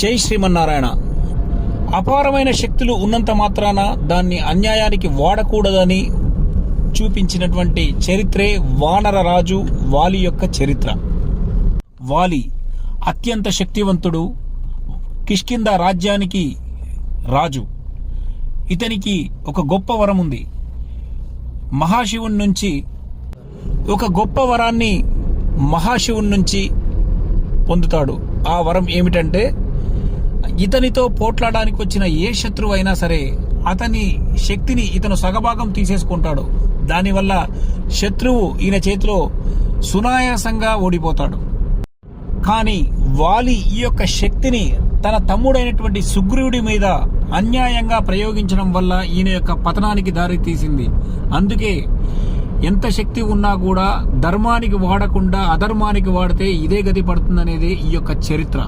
జై శ్రీమన్నారాయణ. అపారమైన శక్తులు ఉన్నంత మాత్రాన దాన్ని అన్యాయానికి వాడకూడదని చూపించినటువంటి చరిత్రే వానర రాజు వాలి యొక్క చరిత్ర. వాలి అత్యంత శక్తివంతుడు కిష్కింద రాజ్యానికి రాజు. ఇతనికి ఒక గొప్ప వరం ఉంది. మహాశివుని నుంచి ఒక గొప్ప వరాన్ని మహాశివుని నుంచి పొందుతాడు. ఆ వరం ఏమిటంటే ఇతనితో పోట్లాడడానికి వచ్చిన ఏ శత్రువు అయినా సరే అతని శక్తిని ఇతను సగభాగం తీసేసుకుంటాడు. దానివల్ల శత్రువు ఈయన చేతిలో సునాయాసంగా ఓడిపోతాడు. కానీ వాలి ఈ యొక్క శక్తిని తన తమ్ముడైనటువంటి సుగ్రీవుడి మీద అన్యాయంగా ప్రయోగించడం వల్ల ఈయన యొక్క పతనానికి దారి తీసింది. అందుకే ఎంత శక్తి ఉన్నా కూడా ధర్మానికి వాడకుండా అధర్మానికి వాడితే ఇదే గతి పడుతుందనేది ఈ యొక్క చరిత్ర.